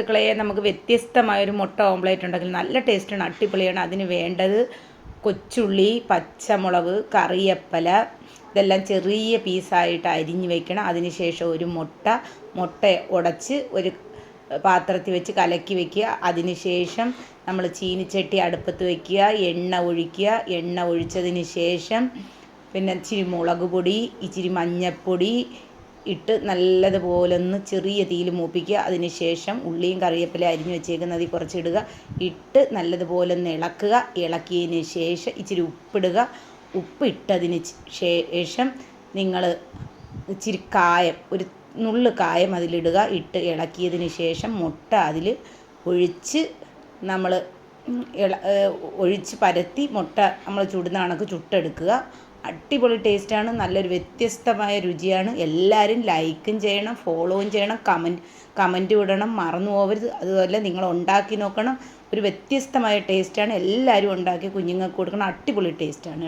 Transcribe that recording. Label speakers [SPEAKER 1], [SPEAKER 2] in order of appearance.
[SPEAKER 1] സുഹൃത്തുക്കളെ നമുക്ക് വ്യത്യസ്തമായൊരു മുട്ട ഓംപ്ലേറ്റ് ഉണ്ടെങ്കിൽ നല്ല ടേസ്റ്റാണ് അടിപൊളിയാണ്. അതിന് വേണ്ടത് കൊച്ചുള്ളി പച്ചമുളക് കറിയപ്പല ഇതെല്ലാം ചെറിയ പീസായിട്ട് അരിഞ്ഞ് വെക്കണം. അതിനുശേഷം ഒരു മുട്ട മുട്ട ഉടച്ച് ഒരു പാത്രത്തിൽ വെച്ച് കലക്കി വെക്കുക. അതിനുശേഷം നമ്മൾ ചീനിച്ചട്ടി അടുപ്പത്ത് വെക്കുക എണ്ണ ഒഴിക്കുക. എണ്ണ ഒഴിച്ചതിന് ശേഷം പിന്നെ ഇച്ചിരി മുളക് പൊടി ഇച്ചിരി മഞ്ഞൾപ്പൊടി ഇട്ട് നല്ലതുപോലെ ഒന്ന് ചെറിയ തീയിൽ മൂപ്പിക്കുക. അതിന് ശേഷം ഉള്ളിയും കറിവേപ്പില അരിഞ്ഞ് വെച്ചേക്കുന്നത് കുറച്ച് ഇടുക ഇട്ട് നല്ലതുപോലെ ഒന്ന് ഇളക്കുക. ഇളക്കിയതിന് ശേഷം ഇച്ചിരി ഉപ്പിടുക. ഉപ്പിട്ടതിന് ശേഷം നിങ്ങൾ ഇച്ചിരി കായം ഒരു നുള്ള് കായം അതിലിടുക. ഇട്ട് ഇളക്കിയതിന് ശേഷം മുട്ട അതിൽ ഒഴിച്ച് നമ്മൾ ഇള ഒഴിച്ച് പരത്തി മുട്ട നമ്മൾ ചുടുന്ന കണക്ക് ചുട്ടെടുക്കുക. അടിപൊളി ടേസ്റ്റാണ് നല്ലൊരു വ്യത്യസ്തമായ രുചിയാണ്. എല്ലാവരും ലൈക്കും ചെയ്യണം ഫോളോവും ചെയ്യണം കമന്റ് കമന്റ് വിടണം മറന്നു പോകരുത് അതുപോലെ നിങ്ങൾ ഉണ്ടാക്കി നോക്കണം. ഒരു വ്യത്യസ്തമായ ടേസ്റ്റാണ് എല്ലാവരും ഉണ്ടാക്കി കുഞ്ഞുങ്ങൾക്ക് കൊടുക്കണം. അടിപൊളി ടേസ്റ്റാണ്.